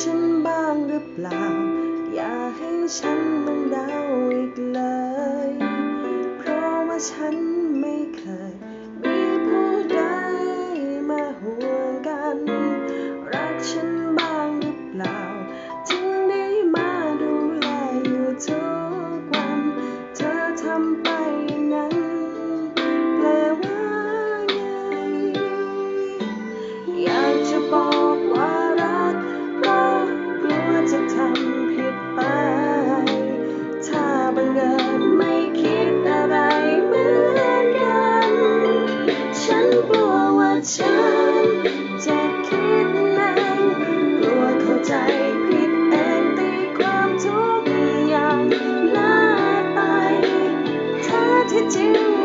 ฉันบ้างหรือเปล่า อย่าให้ฉัน ฉันจะคิดเองกลัวเข้าใจผิดเองตีความทุกอย่างลาไปเธอที่จริง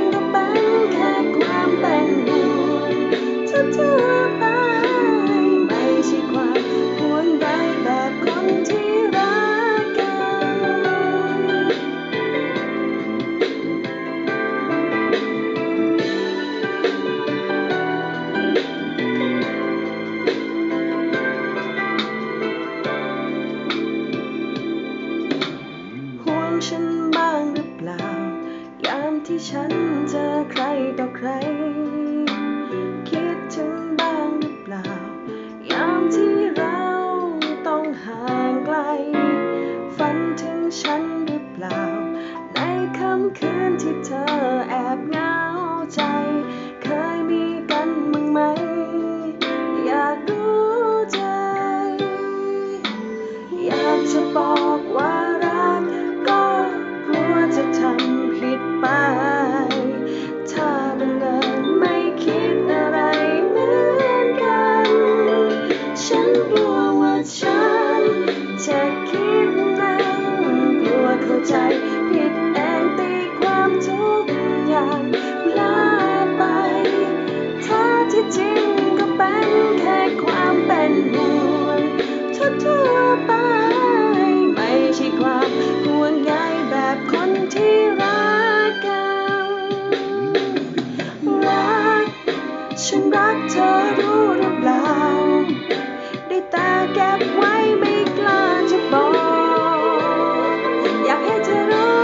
ฉันบ้างหรือเปล่า ยามที่ฉันเจอใครต่อใคร ฉันรักเธอรู้หรือเปล่า ได้แต่เก็บไว้ไม่กล้าจะบอก อยากให้เธอรู้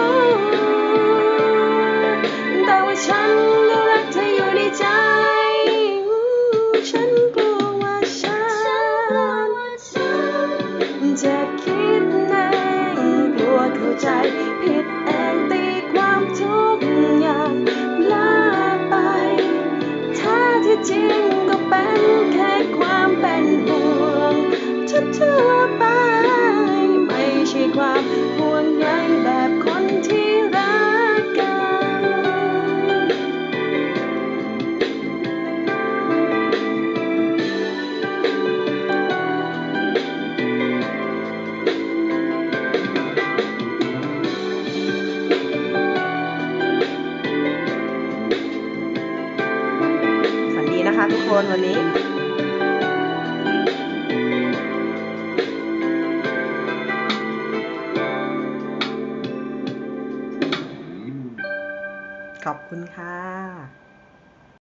แต่ว่าฉันก็รักเธออยู่ในใจ ฉันกลัวว่าฉันจะคิดเองกลัวเข้าใจ ผิดเองตีความทุก ที่จริงก็เป็นแค่ความเป็นห่วงทั่วไป นะคะทุกคนวันนี้ขอบคุณค่ะ